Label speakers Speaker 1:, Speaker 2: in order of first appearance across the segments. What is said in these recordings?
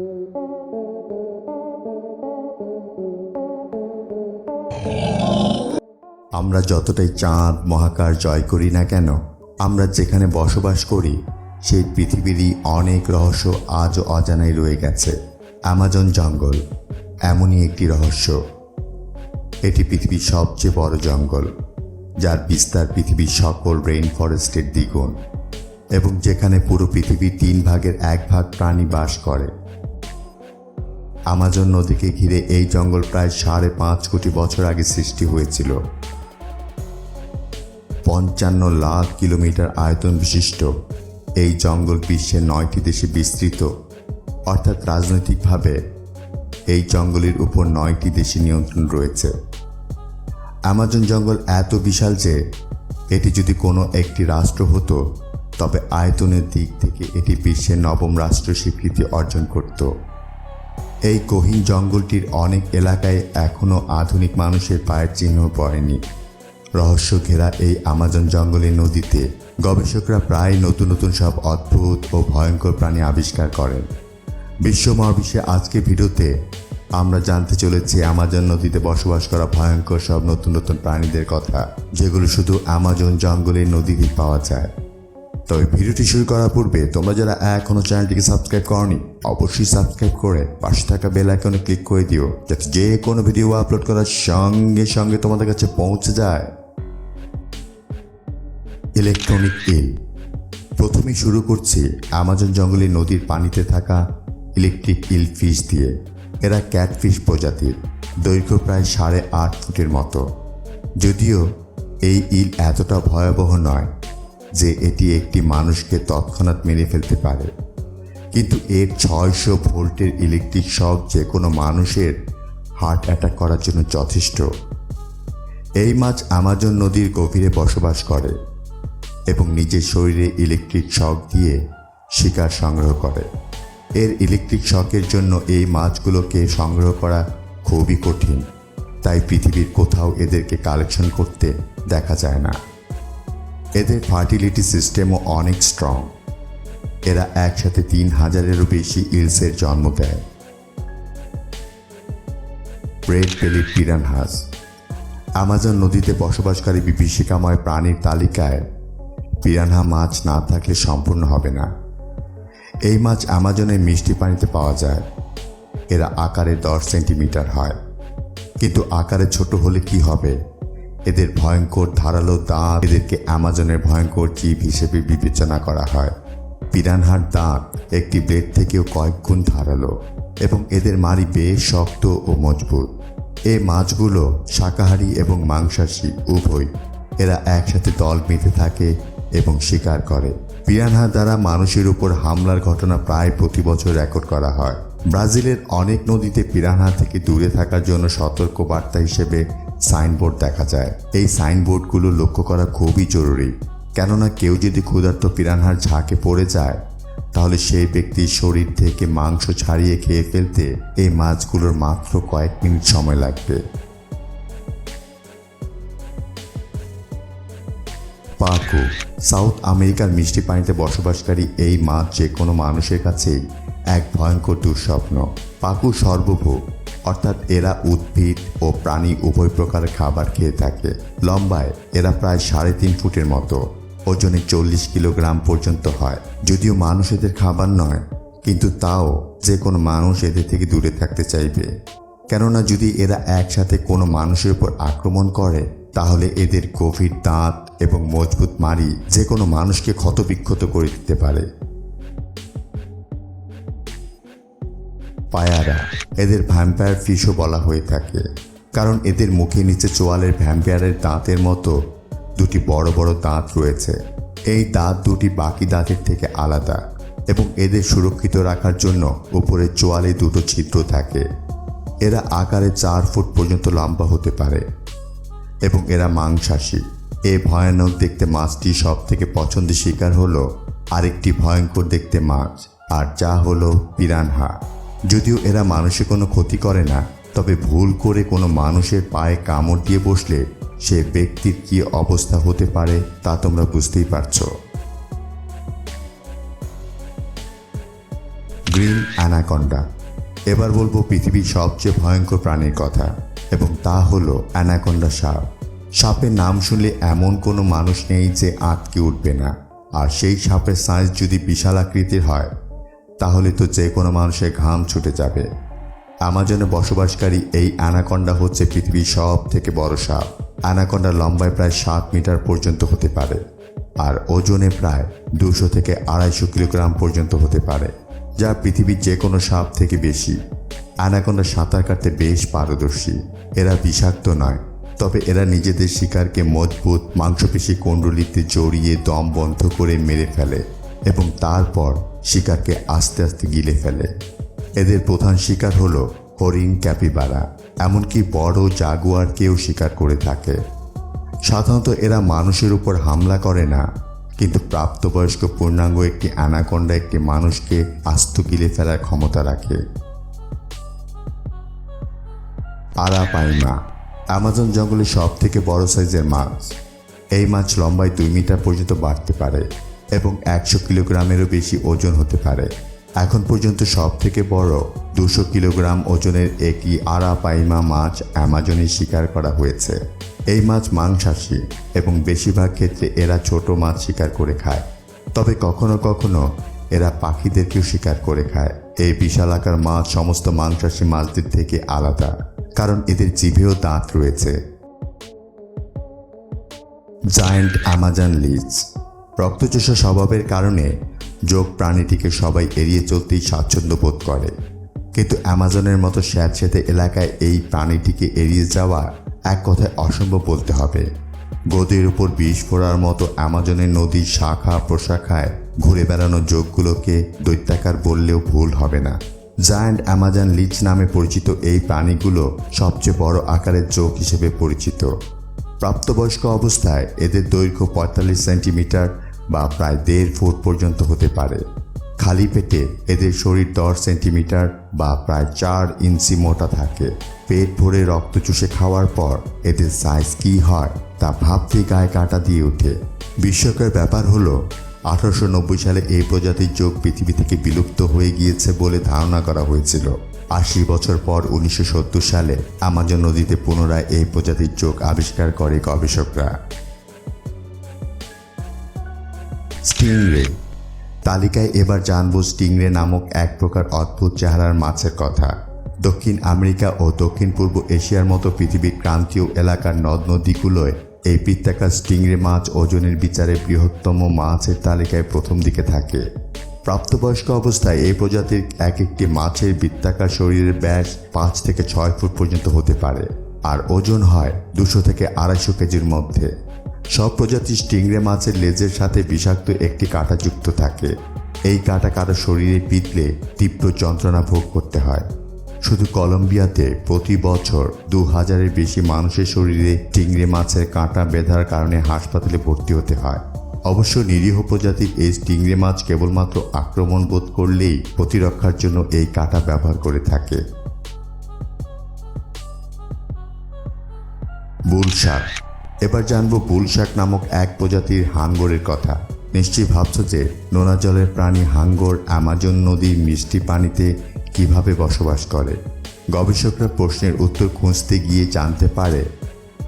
Speaker 1: আমরা যতটাই চাঁদ, মহাকাশ জয় করি না কেন, আমরা যেখানে বসবাস করি, সেই পৃথিবীরই অনেক রহস্য আজও অজানাই রয়ে গেছে। অ্যামাজন জঙ্গল, এমনই একটি রহস্য। এটি পৃথিবীর সবচেয়ে বড় জঙ্গল, যার বিস্তার পৃথিবীর সকল রেইন ফরেস্টের দ্বিগুণ, এবং যেখানে পুরো পৃথিবীর তিন ভাগের এক ভাগ প্রাণী বাস করে। আমাজন নদীকে ঘিরে এই জঙ্গল প্রায় সাড়ে পাঁচ কোটি বছর আগে সৃষ্টি হয়েছিল। পঞ্চান্ন লাখ কিলোমিটার আয়তন বিশিষ্ট। এই জঙ্গল বিশ্বের নয়টি দেশে বিস্তৃত। অর্থাৎ রাজনৈতিকভাবে এই জঙ্গলের উপর নয়টি দেশে নিয়ন্ত্রণ রয়েছে। অ্যামাজন জঙ্গল এত বিশাল যে, এটি যদি কোনো একটি রাষ্ট্র হতো, তবে আয়তনের দিক থেকে এটি বিশ্বের নবম রাষ্ট্র স্বীকৃতি অর্জন করত। এই গহীন জঙ্গলটির অনেক এলাকায় এখনও আধুনিক মানুষের পায়ের চিহ্ন পড়েনি। রহস্য ঘেরা এই আমাজন জঙ্গলের নদীতে গবেষকরা প্রায় নতুন নতুন সব অদ্ভুত ও ভয়ঙ্কর প্রাণী আবিষ্কার করেন। বিশ্ব মহাবিশ্বে আজকে ভিডিওতে আমরা জানতে চলেছি আমাজন নদীতে বসবাস করা ভয়ঙ্কর সব নতুন নতুন প্রাণীদের কথা, যেগুলো শুধু আমাজন জঙ্গলের নদীতেই পাওয়া যায়। তবে ভিডিওটি শুরু করার পূর্বে তোমরা যারা এখনও চ্যানেলটিকে সাবস্ক্রাইব করনি, অবশ্যই সাবস্ক্রাইব করে পাশে থাকা বেল আইকনে ক্লিক করে দিও, যাতে যে কোনো ভিডিও আপলোড করার সঙ্গে সঙ্গে তোমাদের কাছে পৌঁছে যায়। ইলেকট্রনিক ইল প্রথমেই শুরু করছি আমাজন জঙ্গলে নদীর পানিতে থাকা ইলেকট্রিক ইল ফিশ দিয়ে। এরা ক্যাটফিশ প্রজাতির, দৈর্ঘ্য প্রায় সাড়ে আট ফুটের মতো। যদিও এই ইল এতটা ভয়াবহ নয় যে এটি একটি মানুষকে তৎক্ষণাৎ মেরে ফেলতে পারে। কিন্তু এর ছয়শো ভোল্টের ইলেকট্রিক শক যে কোনো মানুষের হার্ট অ্যাটাক করার জন্য যথেষ্ট। এই মাছ আমাজন নদীর গভীরে বসবাস করে এবং নিজের শরীরে ইলেকট্রিক শক দিয়ে শিকার সংগ্রহ করে। এর ইলেকট্রিক শকের জন্য এই মাছগুলোকে সংগ্রহ করা খুবই কঠিন, তাই পৃথিবীর কোথাও এদেরকে কালেকশন করতে দেখা যায় না। এদের ফার্টিলিটি সিস্টেমও অনেক স্ট্রং এরা একসাথে তিন হাজারেরও বেশি ইলসের জন্ম দেয়। রেড বেলি পিরানহাস আমাজন নদীতে বসবাসকারী বিভীষিকাময় প্রাণীর তালিকায় পিরানহা মাছ না থাকলে সম্পূর্ণ হবে না। এই মাছ আমাজনের মিষ্টি পানিতে পাওয়া যায়। এরা আকারে দশ সেন্টিমিটার হয়। কিন্তু আকারে ছোট হলে কি হবে? এদের ভয়ঙ্কর ধারালো দাঁত, এদেরকে অ্যামাজনের ভয়ঙ্কর জীব হিসেবে বিবেচনা করা হয়। পিরানহার দাঁত একটি ব্লেড থেকেও কয়েক গুণ ধারালো এবং এদের মারি বেশ শক্ত ও মজবুত। এই মাছগুলো শাকাহারী এবং মাংসাশী, উভয়। এরা একসাথে দল বেঁধে থাকে এবং শিকার করে। পিরানহা দ্বারা মানুষের উপর হামলার ঘটনা প্রায় প্রতি বছর রেকর্ড করা হয়। ব্রাজিলের অনেক নদীতে পিরানহা থেকে দূরে থাকার জন্য সতর্ক বার্তা হিসেবে সাইনবোর্ড দেখা যায়। এই সাইনবোর্ডগুলো লক্ষ্য করা খুবই জরুরি। কেননা কেউ যদি ক্ষুধার্ত পিরানহার ঝাঁকে পড়ে যায়, তাহলে সেই ব্যক্তির শরীর থেকে মাংস ছাড়িয়ে খেয়ে ফেলতে এই মাছগুলোর মাত্র কয়েক মিনিট সময় লাগবে। পাকু, সাউথ আমেরিকার মিষ্টি পানিতে বসবাসকারী এই মাছ যে কোনো মানুষের কাছেই এক ভয়ঙ্কর দুঃস্বপ্ন। পাকু সর্বভোগ, অর্থাৎ এরা উদ্ভিদ ও প্রাণী উভয় প্রকার খাবার খেয়ে থাকে। লম্বায় এরা প্রায় সাড়ে তিন ফুটের মতো। ওজনে চল্লিশ কিলোগ্রাম পর্যন্ত হয়। যদিও মানুষ এদের খাবার নয়, কিন্তু তাও যে কোনো মানুষ এদের থেকে দূরে থাকতে চাইবে। কেননা যদি এরা একসাথে কোনো মানুষের উপর আক্রমণ করে, তাহলে এদের গভীর দাঁত এবং মজবুত মারি যে কোনো মানুষকে ক্ষতবিক্ষত করে দিতে পারে। পায়ারা, এদের ভ্যাম্পায়ার ফিশও বলা হয়ে থাকে। কারণ এদের মুখে নিচে চোয়ালের ভ্যাম্পায়ারের দাঁতের মতো দুটি বড় বড় দাঁত রয়েছে। এই দাঁত দুটি বাকি দাঁতের থেকে আলাদা এবং এদের সুরক্ষিত রাখার জন্য উপরে চোয়ালে দুটো ছিদ্র থাকে। এরা আকারে চার ফুট পর্যন্ত লম্বা হতে পারে এবং এরা মাংসাশী। এই ভয়ানক দেখতে মাছটি সব থেকে পছন্দের শিকার হলো আরেকটি ভয়ঙ্কর দেখতে মাছ, আর যা হলো পিরানহা। যদিও এরা মানুষের কোনো ক্ষতি করে না তবে ভুল করে কোনো মানুষের পায়ে কামড় দিয়ে বসলে সে ব্যক্তির কি অবস্থা হতে পারে তা তোমরা বুঝতেই পারছ। Green anaconda. এবার বলব পৃথিবীর সবচেয়ে ভয়ঙ্কর প্রাণীর কথা, এবং তা হলো অ্যানাকন্ডা সাপ। সাপের নাম শুনলে এমন কোনো মানুষ নেই যে আটকে উঠবে না, আর সেই সাপের সাইজ যদি বিশাল আকৃতির হয়, তাহলে তো যে কোনো মানুষের ঘাম ছুটে যাবে। আমাজনে বসবাসকারী এই অ্যানাকন্ডা হচ্ছে পৃথিবীর সব থেকে বড় সাপ। অ্যানাকন্ডা লম্বায় প্রায় সাত মিটার পর্যন্ত হতে পারে আর ওজনে প্রায় দুশো থেকে আড়াইশো কিলোগ্রাম পর্যন্ত হতে পারে, যা পৃথিবীর যে কোনো সাপ থেকে বেশি। অ্যানাকন্ডা সাঁতার কাটতে বেশ পারদর্শী। এরা বিষাক্ত নয়, তবে এরা নিজেদের শিকারকে মজবুত, মাংসপেশি কুণ্ডলিতে জড়িয়ে দম বন্ধ করে মেরে ফেলে এবং তারপর শিকারকে আস্তে আস্তে গিলে ফেলে। এদের প্রধান শিকার হল হরিণ ক্যাপিবারা, এমনকি বড় জাগুয়ারকেও শিকার করে থাকে। সাধারণত এরা মানুষের উপর হামলা করে না, কিন্তু প্রাপ্তবয়স্ক পূর্ণাঙ্গ একটি অ্যানাকন্ডা একটি মানুষকে আস্ত গিলে ফেলার ক্ষমতা রাখে। আরাপাইমা, অ্যামাজন জঙ্গলে সব থেকে বড় সাইজের মাছ। এই মাছ লম্বায় দুই মিটার পর্যন্ত বাড়তে পারে এবং একশো কিলোগ্রামেরও বেশি ওজন হতে পারে। এখন পর্যন্ত সব থেকে বড় দুশো কিলোগ্রাম ওজনের একটি আরাপাইমা মাছ অ্যামাজনে শিকার করা হয়েছে। এই মাছ মাংসাশী এবং বেশিরভাগ ক্ষেত্রে এরা ছোট মাছ শিকার করে খায়। তবে কখনো কখনো এরা পাখিদেরকেও শিকার করে খায়। এই বিশাল আকার মাছ সমস্ত মাংসাশী মাছদের থেকে আলাদা, কারণ এদের জিভেও দাঁত রয়েছে। জায়ান্ট অ্যামাজন লিজ রক্তচোষা স্বভাবের কারণে যোগ প্রাণীটিকে সবাই এড়িয়ে চলতেই স্বাচ্ছন্দ্য বোধ করে। কিন্তু অ্যামাজনের মতো স্যাঁতস্যাঁতে এলাকায় এই প্রাণীটিকে এড়িয়ে যাওয়া এক কথায় অসম্ভব বলতে হবে। গদির উপর বিষ ফোড়ার মতো অ্যামাজনের নদীর শাখা প্রশাখায় ঘুরে বেড়ানো যোগগুলোকে দৈত্যাকার বললেও ভুল হবে না। জায়ান্ট অ্যামাজন লিচ নামে পরিচিত এই প্রাণীগুলো সবচেয়ে বড় আকারের চোখ হিসেবে পরিচিত। প্রাপ্তবয়স্ক অবস্থায় এদের দৈর্ঘ্য পঁয়তাল্লিশ সেন্টিমিটার বা প্রায় দেড় ফুট পর্যন্ত হতে পারে। খালি পেটে এদের শরীর দশ সেন্টিমিটার বা প্রায় চার ইঞ্চি মোটা থাকে। পেট ভরে রক্ত চুষে খাওয়ার পর এদের সাইজ কী হয় তা ভাবতে গায়ে কাঁটা দিয়ে ওঠে। বিস্ময়কর ব্যাপার হলো, আঠারোশো নব্বই সালে এই প্রজাতির যোগ পৃথিবী থেকে বিলুপ্ত হয়ে গিয়েছে বলে ধারণা করা হয়েছিল। আশি বছর পর উনিশশো সত্তর সালে আমাজন নদীতে পুনরায় এই প্রজাতির চোখ আবিষ্কার করে গবেষকরা। স্টিংরে। তালিকায় এবার জানব স্টিংরে নামক এক প্রকার অদ্ভুত চেহারার মাছের কথা। দক্ষিণ আমেরিকা ও দক্ষিণ পূর্ব এশিয়ার মতো পৃথিবীর ক্রান্তীয় এলাকার নদ নদীগুলোয় এই বৃত্তাকার স্টিংরে মাছ ওজনের বিচারে বৃহত্তম মাছের তালিকায় প্রথম দিকে থাকে। প্রাপ্তবয়স্ক অবস্থায় এই প্রজাতির এক একটি মাছের বৃত্তাকার শরীরের ব্যাস পাঁচ থেকে ছয় ফুট পর্যন্ত হতে পারে, আর ওজন হয় দুশো থেকে আড়াইশো কেজির মধ্যে। সব প্রজাতির স্টিংরে মাছের লেজের সাথে বিষাক্ত একটি কাঁটা যুক্ত থাকে। এই কাঁটা কারও শরীরে পিতলে তীব্র যন্ত্রণা ভোগ করতে হয়। শুধু কলম্বিয়াতে প্রতি বছর দু হাজারের বেশি মানুষের শরীরে চিংড়ি মাছের কাঁটা বেঁধার কারণে হাসপাতালে ভর্তি হতে হয়। অবশ্য নিরীহ প্রজাতির এই স্টিংরে মাছ কেবলমাত্র আক্রমণ বোধ করলেই প্রতিরক্ষার জন্য এই কাঁটা ব্যবহার করে থাকে। বুল শাক এবার জানব বুল শাক নামক এক প্রজাতির হাঙ্গরের কথা। নিশ্চয়ই ভাবছ যে নোনা জলের প্রাণী হাঙ্গর অ্যামাজন নদীর মিষ্টি পানিতে কীভাবে বসবাস করে? গবেষকরা প্রশ্নের উত্তর খুঁজতে গিয়ে জানতে পারে,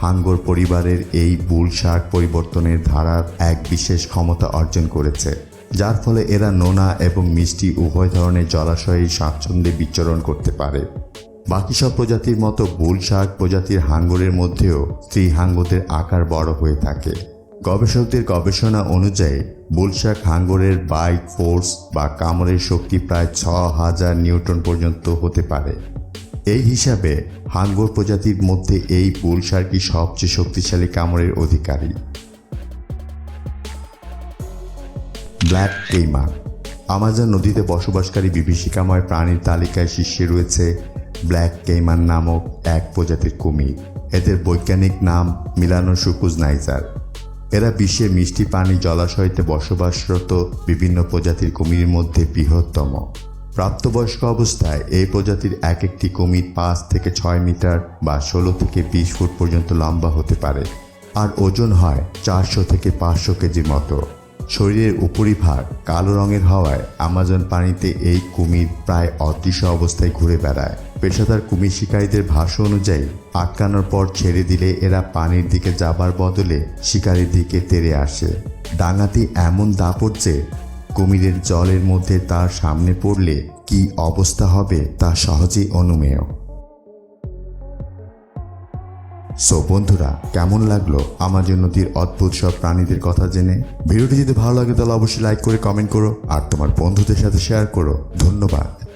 Speaker 1: হাঙ্গর পরিবারের এই বুল পরিবর্তনের ধারার এক বিশেষ ক্ষমতা অর্জন করেছে, যার ফলে এরা নোনা এবং মিষ্টি উভয় ধরনের জলাশয়ে স্বাচ্ছন্দ্যে বিচরণ করতে পারে। বাকি সব প্রজাতির মতো বুল শাক প্রজাতির হাঙ্গরের মধ্যেও স্ত্রী হাঙ্গরদের আকার বড় হয়ে থাকে। গবেষকদের গবেষণা অনুযায়ী, বুলশাক হাঙ্গরের বাইক ফোর্স বা কামড়ের শক্তি প্রায় ছ হাজার নিউটন পর্যন্ত হতে পারে। এই হিসাবে, হাঙ্গর প্রজাতির মধ্যে এই বুলশার্কই সবচেয়ে শক্তিশালী কামড়ের অধিকারী। ব্ল্যাক কেইমা আমাজন নদীতে বসবাসকারী বিভীষিকাময় প্রাণীর তালিকায় শীর্ষে রয়েছে ব্ল্যাক কেইমান নামক এক প্রজাতির কুমির এদের বৈজ্ঞানিক নাম মিলানো মিলানোসুকুজ নাইজার। এরা বিশ্বে মিষ্টি পানি জলাশয়তে বসবাসরত বিভিন্ন প্রজাতির কুমিরের মধ্যে বৃহত্তম। প্রাপ্তবয়স্ক অবস্থায় এই প্রজাতির এক একটি কুমির পাঁচ থেকে ছয় মিটার বা ষোলো থেকে বিশ ফুট পর্যন্ত লম্বা হতে পারে, আর ওজন হয় চারশো থেকে পাঁচশো কেজির মতো। শরীরের উপরিভাগ কালো রঙের হওয়ায় আমাজন পানিতে এই কুমির প্রায় অদৃশ্য অবস্থায় ঘুরে বেড়ায়। পেশাদার কুমির শিকারীদের ভাষ্য অনুযায়ী, আটকানোর পর ছেড়ে দিলে এরা পানির দিকে যাবার বদলে শিকারের দিকে তেড়ে আসে। ডাঙাতি এমন দাপট যে, কুমিরের জলের মধ্যে তার সামনে পড়লে কি অবস্থা হবে তা সহজেই অনুমেয়। সো বন্ধুরা, কেমন লাগল আমার জন্য নদীর অদ্ভুত সব প্রাণীদের কথা জেনে? ভিডিওটি যদি ভালো লাগে, তাহলে অবশ্যই লাইক করে কমেন্ট করো আর তোমার বন্ধুদের সাথে শেয়ার করো। ধন্যবাদ।